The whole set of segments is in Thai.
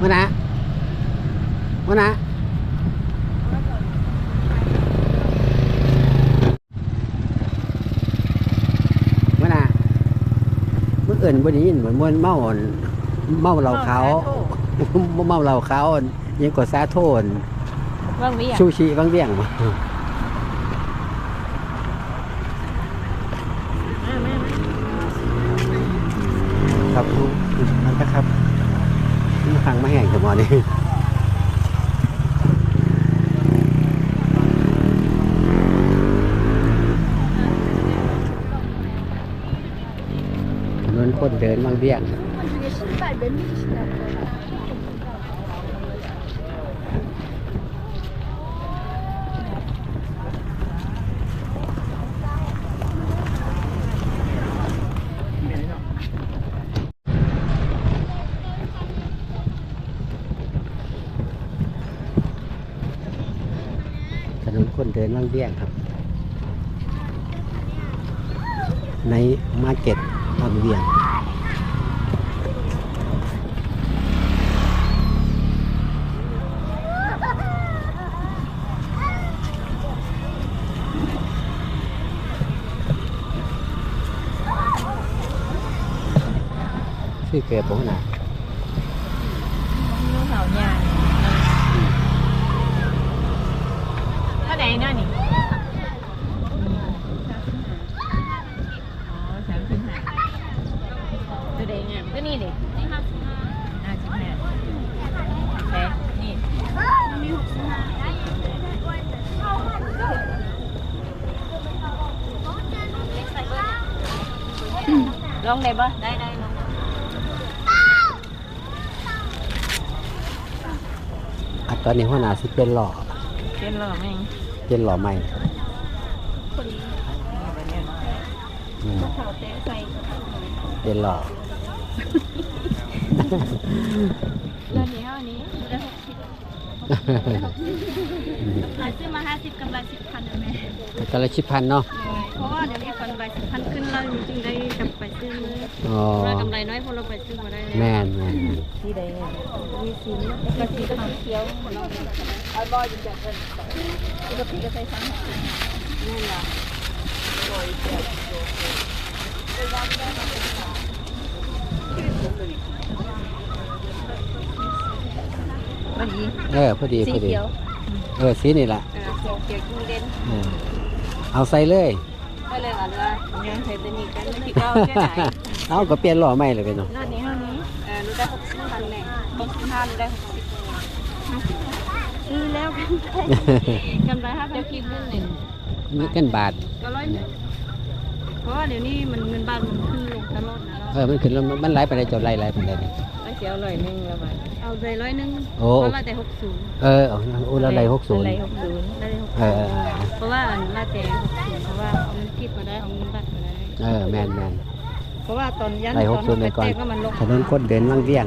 มานะมานะมานะเมื่อเอินบ่ได้ยินเหมือนมวนเมาอั่นเมาเหล้าขาวเมาเหล้าขาวอั่นยังกดสาโทนเรื่องนี้อะชูชีบางเบี่ยงมาครับมันก็ครับ ทางไม่แห้งสมอนี่ถนนคนเดินบางเบี้ยง คนเดินบางเบี่ยงครับ ในมาร์เก็ตบางเบี่ยงชื่อเกิดผมนะ ลูกสาวยาง ถ้าไหนน่ะนี่อ๋อสามสิบห้าตัวใดงามก็นี่เด็กนี่ห้าสิบห้าห้าสิบห้าแพงนี่ลองได้ปะได้ได้ลองอะตอนนี้หัวหน้าสิเป็นหล่อเป็นหรอแม่ง เป็นหล่อใหม่คนนี้แบบนี้อืมเขาเต้ใส่เป็นหล่อ แล้วนี้เท่านี้ได้หกสิบ ขายซื้อมาห้าสิบกำไรสิบพันนะแม่กระชิบพันเนาะเพราะว่าเดี๋ยวนี้กำไรสิบพันขึ้นแล้วจึงได้กลับไปซื้อมืออ๋อเรากำไรน้อยพอเราไปซื้อมาได้แม่นแม่นที่ใดเนี่ยมีสีนี้กะทิกะทิเขียวเอาบอยจัดเป็นกะทิกะทิซ้ำนั่นล่ะวัน นี้เออพอดีสีพอดี เขียวเออสีนี่แหละอ่าเขียวเขียวกุ้งเด่นเออเอาใส่เลย ก็เลยว่าว่ายังใช้ตัวนี้กันที่เก้าแค่ไหนเอาก็เปลี่ยนหล่อใหม่เลยไปเนาะรอบนี้เท่านี้เออหนูได้หกสิบพันแน่หกสิบห้าหนูได้หกสิบซื้อแล้วกำไรห้าพันคิดเรื่องหนึ่งนี่กันบาท ก็ร้อยหนึ่งเพราะว่าเดี๋ยวนี้มันเงินบาทมันขึ้นลงตลอดนะเออมันขึ้นแล้วมันไหลไปได้จนไหลไหลไปได้นี่ไม่ เสียร้อยหนึ่งแล้วไปเอาใจร้อยหนึ่งโอ้ เพราะว่าแต่หกศูนย์เออเอาโอ้แล้วไหลหกศูนย์ไหลหกศูนย์ได้หกเอศูอนเออย์เพราะว่าลาแต่หกศูนย์เพราะว่าเอาเงินคิดมาได้เอาเงินบัตรมาได้ เออแม่นแม่นเพราะว่าตอนยันไหลตหอกนศูนย์ไปก่อนเตะก็มันลงถนนคนเดินบางเบี่ยง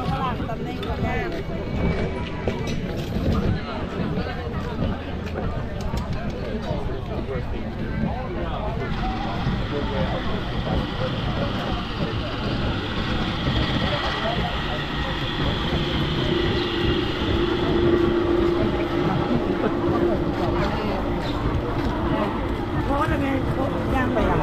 เพราะว่าเราเนี่ยย่างไปอะ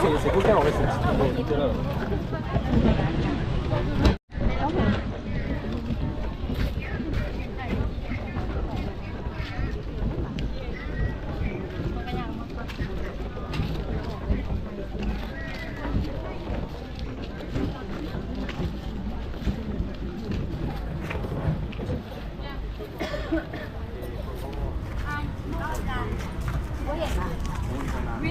c'est c'est coquin en fait, c'est un petit peu là. บ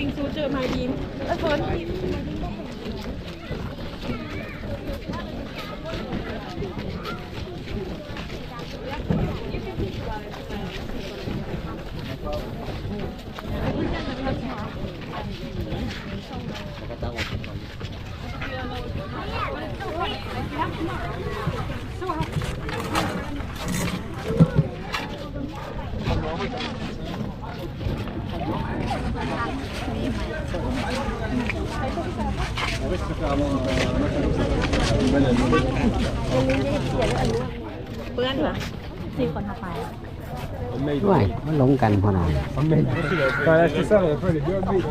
ิงซูเจอไมดีนแล้วเฟิร์น เปื้อนเหรอซีคนทักไป Homemade. ด้วยมันลงกันพอหน่อย Homemade. Quand elle a acheté ça, elle a fait les deux homemade.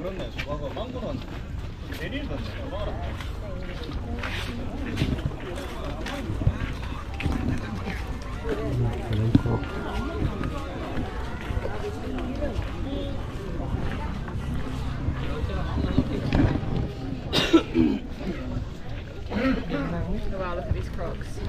그렇네. 조각은 망고는 내리는 건데 조각을 안 그렇네. Wow, look at these crocs.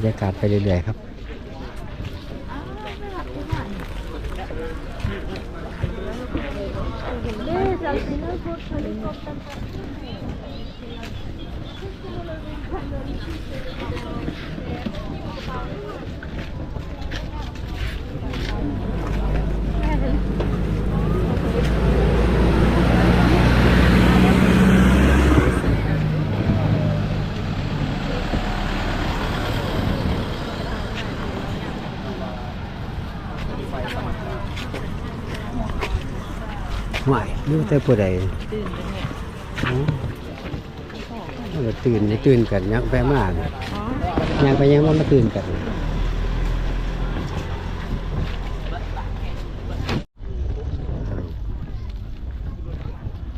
รรยากาศไปเรื่อยๆครับ เห่วยนี่แต่ผู้ใดตื่นเป็นเนี่ยอ๋อเออตื่นตื่นกันยังไปมากอ๋อยังไปยังว่ามาตื่นกัน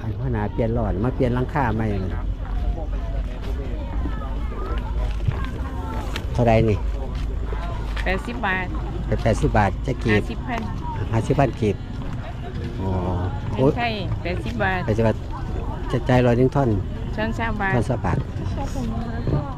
อันพ่อหนาเปลี่ยนหลอดมาเปลี่ยนหลังคาใหม่เลยเท่าไรนี่แปดสิบบาทแปดสิบบาทจะกีห้าบสิบพันห้าสิบบาทกีบอ๋อ โอ้ยใช่แปดสิบบาทแปดสิบบาทจะใจายร้อยหนึงท่อนช้อนสามบาทท่อนสะบาททางกลับ